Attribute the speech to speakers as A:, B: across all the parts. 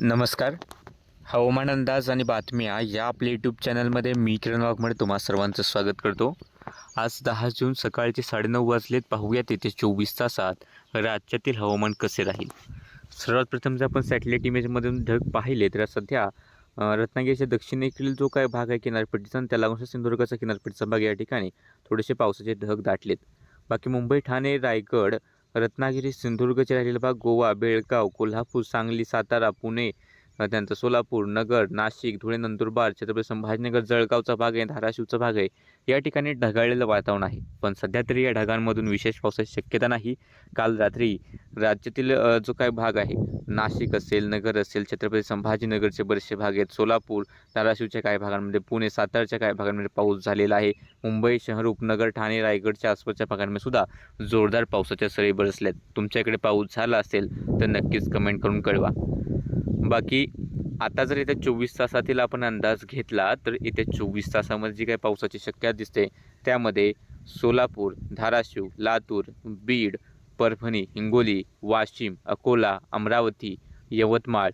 A: नमस्कार. हवामान अंदाज आणि बातम्या या आपल्या यूट्यूब चॅनलमध्ये मी किरण वाघमडे तुम्हा सर्वांचं स्वागत करतो. आज दहा जून सकाळचे साडेनऊ वाजलेत. पाहूयात येते चोवीस तासात राज्यातील हवामान कसे राहील. सर्वात प्रथम जर आपण सॅटेलाईट इमेजमधून ढग पाहिले तर सध्या रत्नागिरीच्या दक्षिणेकडील जो काय भाग आहे किनारपट्टीचा आणि त्याला लागून सिंधुदुर्गाचा किनारपट्टीचा भाग या ठिकाणी थोडेसे पावसाचे ढग दाटलेत. बाकी मुंबई ठाणे रायगड रत्नागिरी सिंधुदुर्गचे राहिलेले भाग गोवा बेळगाव कोल्हापूर सांगली सातारा पुणे त्यानंतर सोलापूर नगर नाशिक धुळे नंदुरबार छत्रपती संभाजीनगर जळगावचा भाग आहे धाराशिवचा भाग आहे. या ठिकाणी ढगाळलेलं वातावरण आहे. पण सध्या तरी या ढगांमधून विशेष पावसाची शक्यता नाही. काल रात्री राज्यातील जो काय भाग आहे नाशिक असेल नगर असेल छत्रपती संभाजीनगरचे बरेचसे भाग आहेत. सोलापूर धाराशिवच्या काही भागांमध्ये पुणे सातारच्या काही भागांमध्ये पाऊस झालेला आहे. मुंबई शहर उपनगर ठाणे रायगडच्या आसपासच्या भागांमध्ये सुद्धा जोरदार पावसाच्या सरी बरसल्यात. तुमच्याकडे पाऊस झाला असेल तर नक्कीच कमेंट करून कळवा. बाकी आता जर येत्या चोवीस तासातील आपण अंदाज घेतला तर येत्या चोवीस तासामध्ये जी काही पावसाची शक्यता दिसते त्यामध्ये सोलापूर धाराशिव लातूर बीड परभणी हिंगोली वाशिम अकोला अमरावती यवतमाळ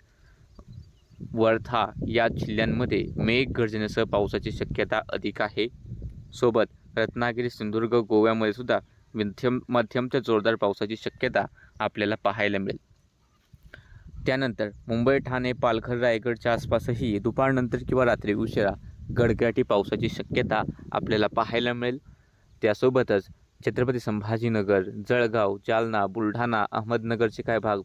A: वर्धा या जिल्ह्यांमध्ये मेघगर्जनेसह पावसाची शक्यता अधिक आहे. सोबत रत्नागिरी सिंधुदुर्ग गोव्यामध्ये सुद्धा मध्यम मध्यम ते जोरदार पावसाची शक्यता आपल्याला पाहायला मिळेल. त्यानंतर मुंबई ठाणे पालघर रायगडच्या आसपासही दुपारनंतर किंवा रात्री उशिरा गडगडाटी पावसाची शक्यता आपल्याला पाहायला मिळेल. त्यासोबतच छत्रपती संभाजीनगर जळगाव जालना बुलढाणा अहमदनगरचे काय भाग?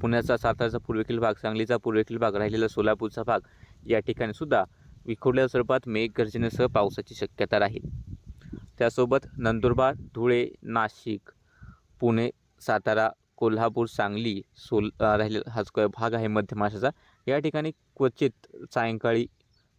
A: पुण्याचा साताराचा पूर्वेकडील भाग सांगलीचा पूर्वेकडील भाग राहिलेला सोलापूरचा भाग या ठिकाणी सुद्धा विखुरल्या स्वरूपात मेघगर्जनेसह पावसाची शक्यता राहील. त्यासोबत नंदुरबार धुळे नाशिक पुणे सातारा कोल्हापूर सांगली सोल राहिले राहिलेला हा जो भाग आहे मध्य महाराष्ट्राचा या ठिकाणी क्वचित सायंकाळी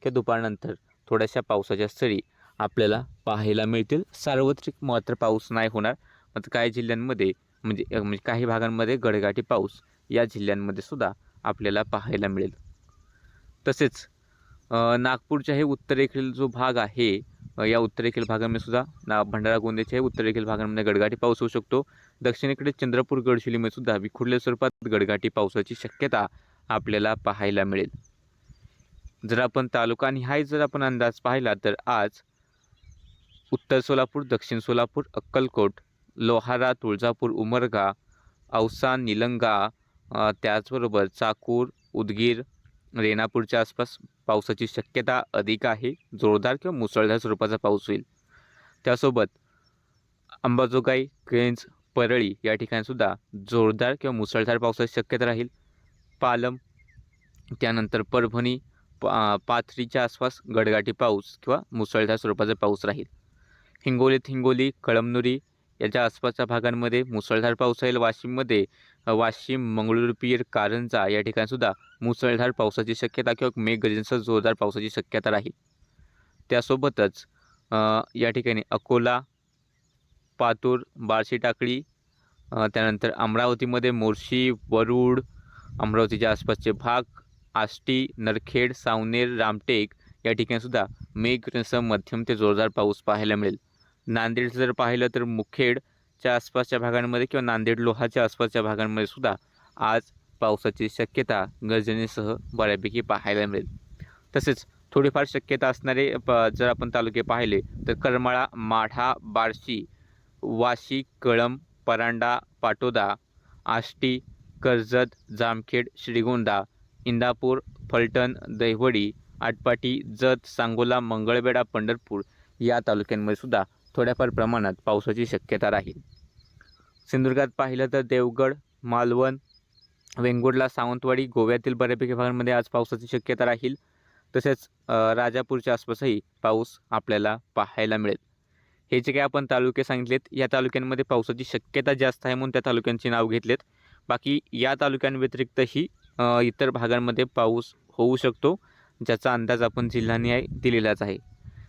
A: किंवा दुपारनंतर थोड्याशा पावसाच्या सरी आपल्याला पाहायला मिळतील. सार्वत्रिक मात्र पाऊस नाही होणार. मात्र काही जिल्ह्यांमध्ये म्हणजे म्हणजे काही भागांमध्ये गडगाटी पाऊस या जिल्ह्यांमध्ये सुद्धा आपल्याला पाहायला मिळेल. तसेच नागपूरच्या हे उत्तरेकडील जो भाग आहे या उत्तरेकडील भागामध्ये सुद्धा ना भंडारा गोंदियाच्या उत्तरेखील उत्तरेकडील भागांमध्ये गडगाटी पाऊस होऊ शकतो. दक्षिणेकडे चंद्रपूर गडचिरोलीमध्ये सुद्धा विखुरल्या स्वरूपात गडगाटी पावसाची शक्यता आपल्याला पाहायला मिळेल. जर आपण तालुका आणि हाय जर आपण अंदाज पाहिला तर आज उत्तर सोलापूर दक्षिण सोलापूर अक्कलकोट लोहारा तुळजापूर उमरगा औसा निलंगा त्याचबरोबर चाकूर उदगीर रेणापूरच्या आसपास पावसाची शक्यता अधिक आहे. जोरदार किंवा मुसळधार स्वरूपाचा पाऊस होईल. त्यासोबत अंबाजोगाई केंज परळी या ठिकाणीसुद्धा जोरदार किंवा मुसळधार पावसाची शक्यता राहील. पालम त्यानंतर परभणी पा पाथरीच्या आसपास गडगाटी पाऊस किंवा मुसळधार स्वरूपाचा पाऊस राहील. हिंगोलीत हिंगोली कळमनुरी याच्या आसपासच्या भागांमध्ये मुसळधार पाऊस राहील वाशिममध्ये वाशिम मंगळूरपीर कारंजा या ठिकाणीसुद्धा मुसळधार पावसाची शक्यता किंवा मेघगर्जनेसह जोरदार पावसाची शक्यता राहील. त्यासोबतच या ठिकाणी अकोला पातूर बार्शी टाकळी त्यानंतर अमरावतीमध्ये मोर्शी वरुड अमरावतीच्या आसपासचे भाग आष्टी नरखेड सावनेर रामटेक या ठिकाणीसुद्धा सुद्धा मध्यम ते जोरदार पाऊस पाहायला मिळेल. नांदेडचं जर पाहिलं तर मुखेडच्या आसपासच्या भागांमध्ये किंवा नांदेड लोहाच्या आसपासच्या भागांमध्ये सुद्धा आज पावसाची शक्यता गर्जनेसह बऱ्यापैकी पाहायला मिळेल. तसेच थोडीफार शक्यता असणारे प जर आपण तालुके पाहिले तर करमाळा माढा बार्शी वाशी कळंब परांडा पाटोदा आष्टी कर्जत जामखेड श्रीगोंदा इंदापूर फलटण दहिवडी आटपाटी जत सांगोला मंगळवेढा पंढरपूर या तालुक्यांमध्ये सुद्धा थोड्याफार प्रमाणात पावसाची शक्यता राहील. सिंधुदुर्गात पाहिलं तर देवगड मालवण वेंगुर्ला सावंतवाडी गोव्यातील बऱ्यापैकी भागांमध्ये आज पावसाची शक्यता राहील. तसेच राजापूरच्या आसपासही पाऊस आपल्याला पाहायला मिळेल. हे जे काही आपण तालुके सांगितलेत या तालुक्यांमध्ये पावसाची शक्यता जास्त आहे म्हणून त्या तालुक्यांची नाव घेतलेत. बाकी या तालुक्यांव्यतिरिक्तही इतर भागांमध्ये पाऊस होऊ शकतो ज्याचा अंदाज आपण जिल्ह्याने दिलेलाच आहे.